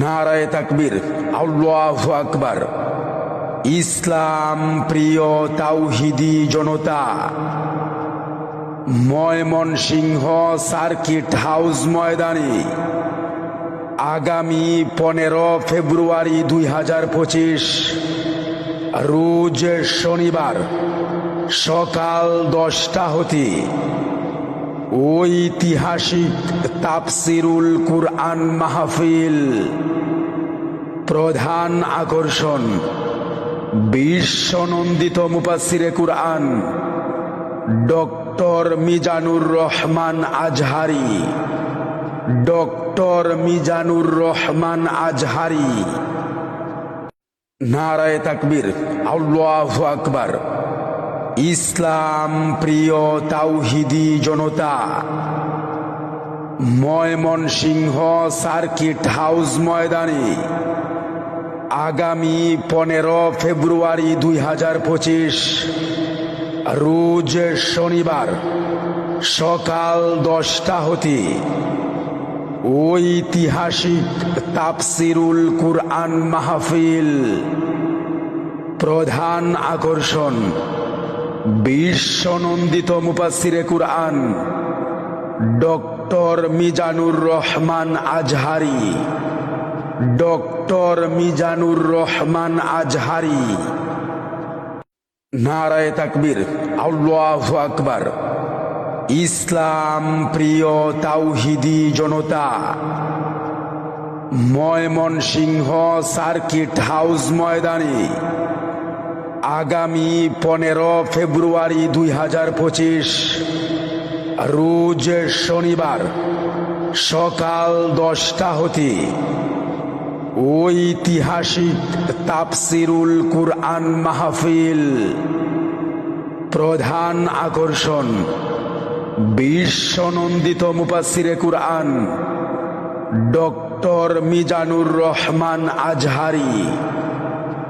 নারায় তাকবীর, আল্লাহ আকবার। ইসলাম প্রিয় তাওহিদি জনতা, ময়মনসিংহ সার্কিট হাউস ময়দানে আগামী পনেরো ফেব্রুয়ারি দুই হাজার পঁচিশ, রোজ শনিবার সকাল দশটা হতে ঐতিহাসিক তাপসিরুল কুরআন মাহফিল। প্রধান আকর্ষণ, বিশ্বনন্দিত মুপাসিরে কুরআন, ডক্টর মিজানুর রহমান আজহারি। ডক্টর মিজানুর রহমান আজহারি। নারায় তাকবীর, আল্লাহ আকবার। ইসলাম প্রিয় তাওহিদি জনতা, ময়মনসিংহ সার্কিট হাউস ময়দানে আগামী পনেরো ফেব্রুয়ারি দুই হাজার পঁচিশ, রোজ শনিবার সকাল দশটা হতে ঐতিহাসিক তাপসিরুল কুরআন মাহফিল প্রধান আকর্ষণ বিশ্বনন্দিত মুপাসিরে কুরআন, ডক্টর মিজানুর রহমান আজহারি, ডক্টর মিজানুর রহমান আজহারি। নারায় তাকবীর, আল্লাহ আকবার। ইসলাম প্রিয় তাওহিদি জনতা, ময়মনসিংহ সার্কিট হাউস ময়দানে আগামী পনেরো ফেব্রুয়ারি দুই হাজার পঁচিশ, রোজ শনিবার সকাল দশটা হতে ঐতিহাসিক তাপসিরুল কুরআন মাহফিল প্রধান আকর্ষণ বিশ্বনন্দিত মুপাসিরে কুরআন ডক্টর মিজানুর রহমান আজহারি।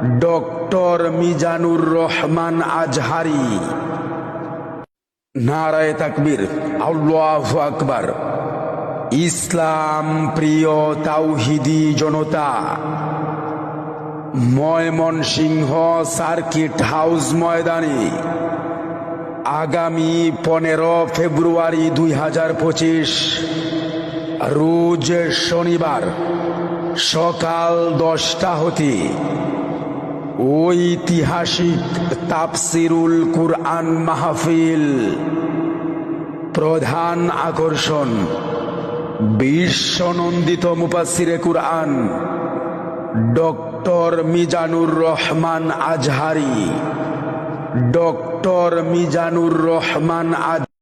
ডক্টর মিজানুর রহমান আজহারি। নারায় তাকবীর, আল্লাহ আকবার। ইসলাম প্রিয় তাওহিদি জনতা, ময়মনসিংহ সার্কিট হাউস ময়দানে আগামী পনেরো ফেব্রুয়ারি দুই হাজার পঁচিশ, রোজ শনিবার সকাল দশটা হতে ঐতিহাসিক তাপসিরুল কুরআন মাহফিল। প্রধান আকর্ষণ, বিশ্বনন্দিত মুপাসিরে কুরআন, ডক্টর মিজানুর রহমান আজহারি। ডক্টর মিজানুর রহমান আজ